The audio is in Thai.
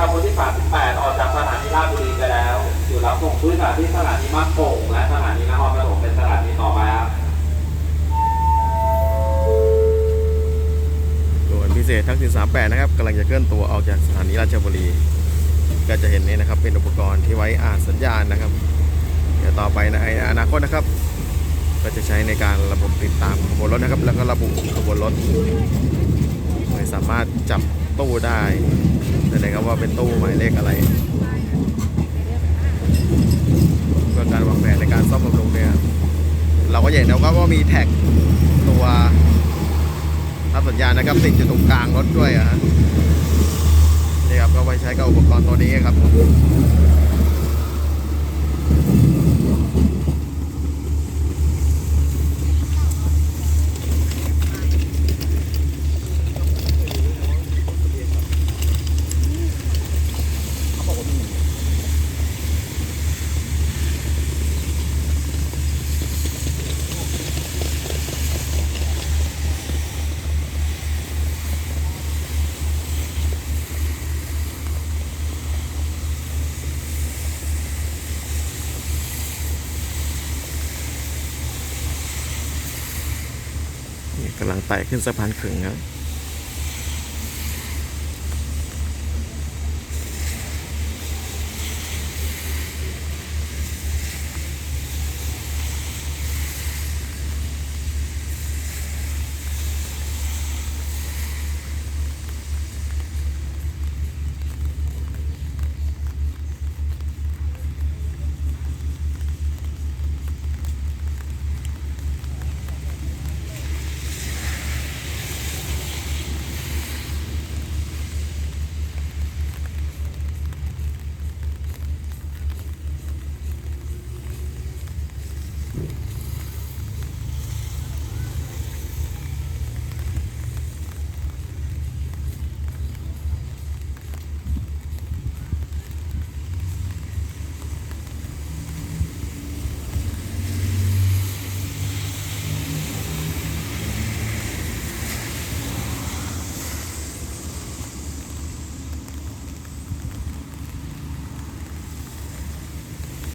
ขบนที่ 38 ออกจากสถานีราชบุรีไปแล้ว อยู่รับส่งผู้โดยสารที่สถานีบ้าโป่งและสถานีนครปฐมเป็นสถานีต่อไปครับด่วนพิเศษทักษิณ38 นะครับกำลังจะเคลื่อนตัวออกจากสถานีราชบุรี ก็จะเห็นนี่นะครับ เป็นอุปกรณ์ที่ไว้อ่านสัญญาณนะครับ เดี๋ยวต่อไปในอนาคตนะครับ ก็จะใช้ในการระบบติดตามขบวนรถนะครับ แล้วก็ระบุขบวนรถไม่สามารถจับตู้ได้ แต่ไหนครับว่าเป็นตู้หมายเลขอะไรเพื่อการวางแผนในการซ่อมบำรุงเนี่ยเราก็เห็นแล้วก็มีแท็กตัวรับสัญญาณนะครับติดอยู่ตรงกลางรถด้วยอะฮะนี่ครับก็ไว้ใช้กับอุปกรณ์ตัวนี้ครับ กำลังไต่ขึ้นสะพานขึงครับ